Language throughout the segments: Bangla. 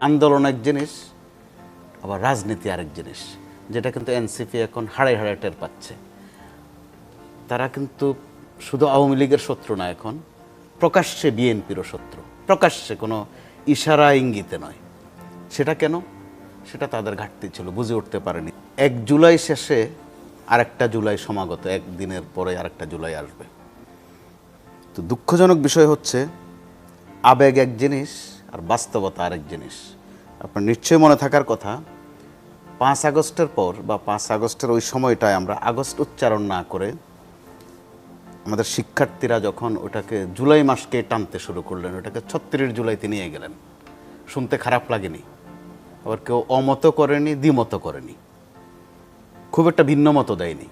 আন্দোলন এক জিনিস, আবার রাজনীতি আরেক জিনিস, যেটা কিন্তু এনসিপি এখন হাড়ে হাড়ে টের পাচ্ছে। তারা কিন্তু শুধু আওয়ামী লীগের শত্রু না এখন, প্রকাশ্যে বিএনপিরও শত্রু, প্রকাশ্যে কোনো ইশারা ইঙ্গিতে নয়। সেটা কেন? সেটা তাদের ঘাটতি ছিল, বুঝে উঠতে পারেনি। এক জুলাই শেষে আরেকটা জুলাই সমাগত, একদিনের পরে আরেকটা জুলাই আসবে। তো দুঃখজনক বিষয় হচ্ছে, আবেগ এক জিনিস আর বাস্তবতা আরেক জিনিস। আপনার নিশ্চয়ই মনে থাকার কথা, পাঁচ আগস্টের পর বা পাঁচ আগস্টের ওই সময়টায় আমরা আগস্ট উচ্চারণ না করে আমাদের শিক্ষার্থীরা যখন ওটাকে জুলাই মাসকে টানতে শুরু করলেন, ওটাকে ছত্রিশ জুলাইতে নিয়ে গেলেন। শুনতে খারাপ লাগেনি। আবার কেউ অমত করেনি, দ্বিমত করেনি। খুব একটা ভিন্ন মতো দেয়নি।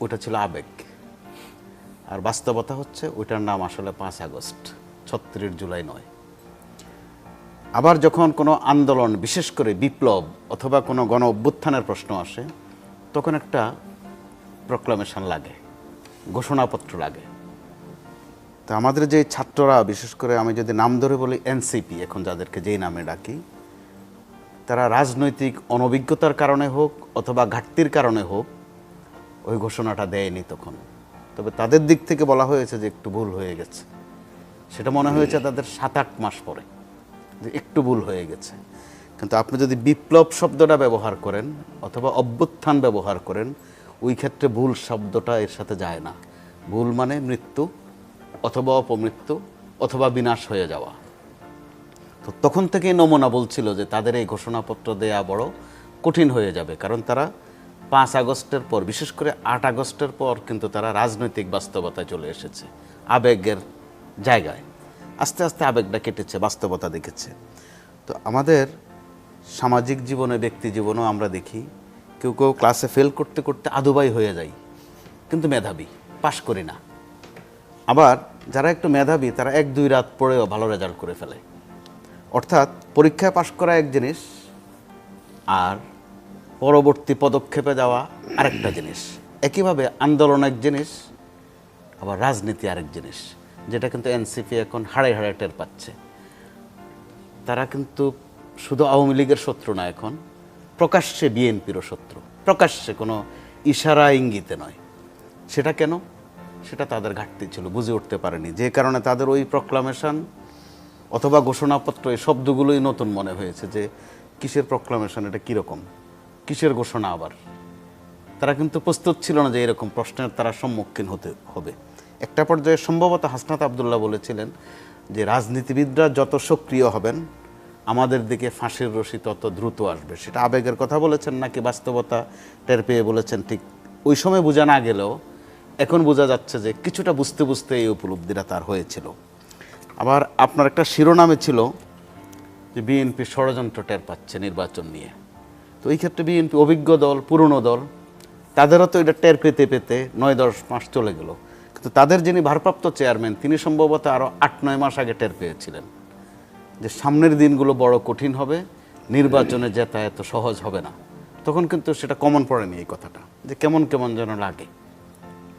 ওটা ছিল আবেগ। আর বাস্তবতা হচ্ছে ওইটার নাম আসলে পাঁচ আগস্ট, ছত্রিশ জুলাই নয়। আবার যখন কোনো আন্দোলন বিশেষ করে বিপ্লব অথবা কোনো গণ অভ্যুত্থানের প্রশ্ন আসে তখন একটা প্রক্লামেশন লাগে ঘোষণাপত্র লাগে। তো আমাদের যে ছাত্ররা বিশেষ করে আমি যদি নাম ধরে বলি এনসিপি এখন যাদেরকে যেই নামে ডাকি তারা রাজনৈতিক অনভিজ্ঞতার কারণে হোক অথবা ঘাটতির কারণে হোক ওই ঘোষণাটা দেয়নি তখন। তবে তাদের দিক থেকে বলা হয়েছে যে একটু ভুল হয়ে গেছে। সেটা মনে হয়েছে তাদের সাত আট মাস পরে। যে একটু ভুল হয়ে গেছে। কিন্তু আপনি যদি বিপ্লব শব্দটা ব্যবহার করেন অথবা অভ্যুত্থান ব্যবহার করেন, ওই ক্ষেত্রে ভুল শব্দটা এর সাথে যায় না। ভুল মানে মৃত্যু অথবা অপমৃত্যু অথবা বিনাশ হয়ে যাওয়া। তো তখন থেকেই নমুনা বলছিল যে তাদের এই ঘোষণাপত্র দেয়া বড় কঠিন হয়ে যাবে, কারণ তারা পাঁচ আগস্টের পর, বিশেষ করে আট আগস্টের পর কিন্তু তারা রাজনৈতিক বাস্তবতায় চলে এসেছে, আবেগের জায়গায়। আস্তে আস্তে আবেগটা কেটেছে, বাস্তবতা দেখেছে। তো আমাদের সামাজিক জীবনে, ব্যক্তি জীবনেও আমরা দেখি, কেউ কেউ ক্লাসে ফেল করতে করতে আদুবাই হয়ে যায় কিন্তু মেধাবী পাশ করি না। আবার যারা একটু মেধাবী, তারা এক, দুই রাত পড়েও ভালো রেজাল্ট করে ফেলে। অর্থাৎ পরীক্ষায় পাশ করা এক জিনিস, আর পরবর্তী পদক্ষেপে যাওয়া আরেকটা জিনিস। একইভাবে আন্দোলন এক জিনিস, আবার রাজনীতি আরেক জিনিস। যেটা কিন্তু এনসিপি এখন হাড়ে হাড়ে টের পাচ্ছে। তারা কিন্তু শুধু আওয়ামী লীগের শত্রু না এখন, প্রকাশ্যে বিএনপিরও শত্রু। প্রকাশ্যে কোনো ইশারা ইঙ্গিতে নয়। সেটা কেন? সেটা তাদের ঘাটতি ছিল, বুঝে উঠতে পারেনি। যে কারণে তাদের ওই প্রক্লামেশন অথবা ঘোষণাপত্র, এই শব্দগুলোই নতুন মনে হয়েছে যে কিসের প্রক্লামেশন এটা কীরকম? কিসের ঘোষণা আবার? তারা কিন্তু প্রস্তুত ছিল না যে এরকম প্রশ্নের তারা সম্মুখীন হতে হবে। একটা পর্যায়ে সম্ভবত হাসনাত আবদুল্লাহ বলেছিলেন যে রাজনীতিবিদরা যত সক্রিয় হবেন, আমাদের দিকে ফাঁসির রশি তত দ্রুত আসবে। সেটা আবেগের কথা বলেছেন নাকি বাস্তবতা টের পেয়ে বলেছেন ঠিক ওই সময় বোঝা না গেলেও এখন বোঝা যাচ্ছে যে কিছুটা বুঝতে বুঝতে এই উপলব্ধিটা তার হয়েছিল। আবার আপনার একটা শিরোনামে ছিল যে বিএনপি ষড়যন্ত্র টের পাচ্ছে নির্বাচন নিয়ে। তো এই ক্ষেত্রে বিএনপি অভিজ্ঞ দল, পুরনো দল, তাদেরও তো এটা টের পেতে পেতে নয় দশ মাস চলে গেল। কিন্তু তাদের যিনি ভারপ্রাপ্ত চেয়ারম্যান, তিনি সম্ভবত আরও আট, নয় মাস আগে টের পেয়েছিলেন যে সামনের দিনগুলো বড় কঠিন হবে, নির্বাচনে জেতা এত সহজ হবে না। তখন কিন্তু সেটা কমন পড়েনি এই কথাটা, যে কেমন কেমন যেন লাগে।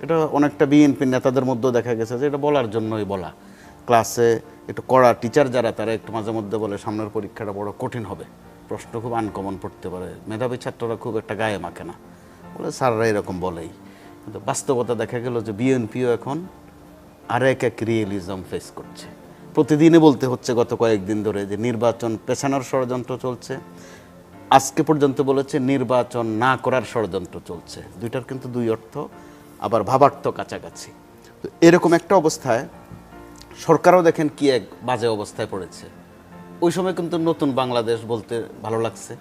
এটা অনেকটা বিএনপি নেতাদের মধ্যেও দেখা গেছে যে এটা বলার জন্যই বলা। ক্লাসে একটু কড়া টিচার যারা, তারা একটু মাঝে মধ্যে বলে সামনের পরীক্ষাটা বড় কঠিন হবে। প্রশ্ন খুব আনকমন পড়তে পারে। মেধাবী ছাত্ররা খুব একটা গায়ে মাখে না। বলে স্যাররা এরকম বলেই। কিন্তু বাস্তবতা দেখা গেল যে বিএনপিও এখন আর এক এক রিয়েলিজম ফেস করছে। প্রতিদিনই বলতে হচ্ছে গত কয়েকদিন ধরে যে নির্বাচন পেছানোর ষড়যন্ত্র চলছে। আজকে পর্যন্ত বলেছে নির্বাচন না করার ষড়যন্ত্র চলছে। দুইটার কিন্তু দুই অর্থ, আবার ভাবার্থ কাছাকাছি। তো এরকম একটা অবস্থায় সরকারও দেখেন কি এক বাজে অবস্থায় পড়েছে। ওই সময় কিন্তু নতুন বাংলাদেশ বলতে ভালো লাগছে।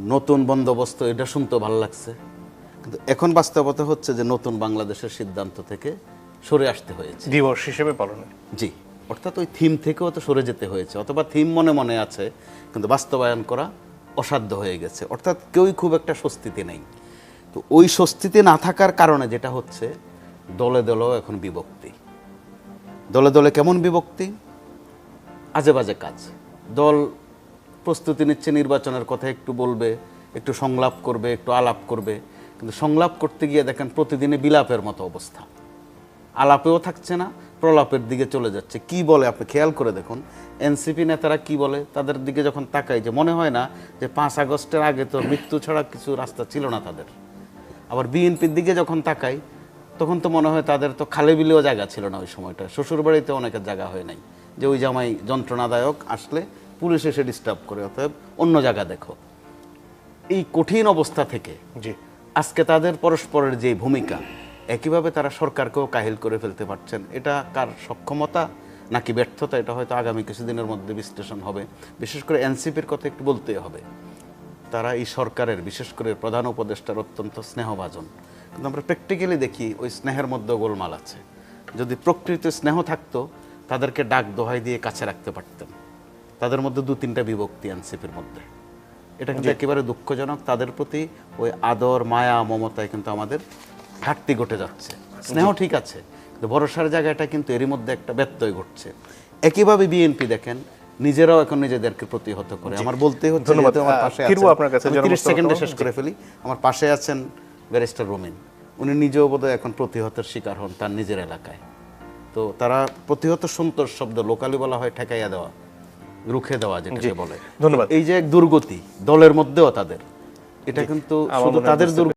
নতুন বন্দোবস্ত, এটা শুনতে ভালো লাগছে। কিন্তু এখন বাস্তবতা হচ্ছে যে নতুন বাংলাদেশের সিদ্ধান্ত থেকে সরে আসতে হয়েছে। দিবস হিসেবে পালনে জি অর্থাৎ ওই থিম থেকেও তো সরে যেতে হয়েছে অথবা থিম মনে মনে আছে কিন্তু বাস্তবায়ন করা অসাধ্য হয়ে গেছে। অর্থাৎ কেউই খুব একটা স্বস্তিতে নেই। তো ওই স্বস্তিতে না থাকার কারণে যেটা হচ্ছে দলে দলেও এখন বিভক্তি। দলে দলে কেমন বিভক্তি? আজে বাজে কাজ। দল প্রস্তুতি নিচ্ছে নির্বাচনের কথা একটু বলবে একটু সংলাপ করবে একটু আলাপ করবে। কিন্তু সংলাপ করতে গিয়ে দেখেন প্রতিদিনে বিলাপের মতো অবস্থা। আলাপেও থাকছে না, প্রলাপের দিকে চলে যাচ্ছে। কি বলে আপনি খেয়াল করে দেখুন, এনসিপি নেতারা কি বলে? তাদের দিকে যখন তাকাই যে মনে হয় না যে পাঁচ আগস্টের আগে তো মৃত্যু ছাড়া কিছু রাস্তা ছিল না তাদের। আবার বিএনপির দিকে যখন তাকাই, তখন তো মনে হয় তাদের তো খালে বিলেও জায়গা ছিল না ওই সময়টা। শ্বশুরবাড়িতে অনেকের জায়গা হয় নাই। যে ওই জামাই যন্ত্রণাদায়ক আসলে পুলিশ এসে ডিস্টার্ব করে, অতএব অন্য জায়গা দেখো। এই কঠিন অবস্থা থেকে জি। আজকে তাদের পরস্পরের যে ভূমিকা, একইভাবে তারা সরকারকেও কাহিল করে ফেলতে পারছেন। এটা কার সক্ষমতা নাকি ব্যর্থতা, এটা হয়তো আগামী কিছুদিনের মধ্যে বিশ্লেষণ হবে। বিশেষ করে এনসিপির কথা একটু বলতেই হবে। তারা এই সরকারের, বিশেষ করে প্রধান উপদেষ্টার অত্যন্ত স্নেহভাজন। কিন্তু আমরা প্র্যাকটিক্যালি দেখি, ওই স্নেহের মধ্যে গোলমাল আছে। যদি প্রকৃত স্নেহ থাকতো, তাদেরকে ডাক দোহাই দিয়ে কাছে রাখতে পারতেন। তাদের মধ্যে দু তিনটা বিভক্তি এনসিপির মধ্যে। এটা কিন্তু একেবারে দুঃখজনক। তাদের প্রতি ওই আদর মায়া মমতায় কিন্তু আমাদের ঘাটতি ঘটে যাচ্ছে। স্নেহ ঠিক আছে কিন্তু ভরসার জায়গাটা কিন্তু এরই মধ্যে একটা ব্যত্যয় ঘটছে। একইভাবে বিএনপি দেখেন নিজেরাও এখন নিজেদেরকে প্রতিহত করে। আমার বলতে হচ্ছে ধন্যবাদ। আমার পাশে আছেন। আপনার কাছে, 30 সেকেন্ডে শেষ করে ফেলি। আমার পাশে আছেন ব্যারিস্টার রোমিন। উনি নিজেও বোধহয় এখন প্রতিহতের শিকার হন তার নিজের এলাকায়। তো তারা প্রতিহত সন্তোষ শব্দ লোকালি বলা হয় ঠেকাইয়া দেওয়া। রুখে দেওয়া যেটাকে বলে। ধন্যবাদ। এই যে এক দুর্গতি দলের মধ্যেও তাদের এটা কিন্তু শুধু তাদের দুর্গতি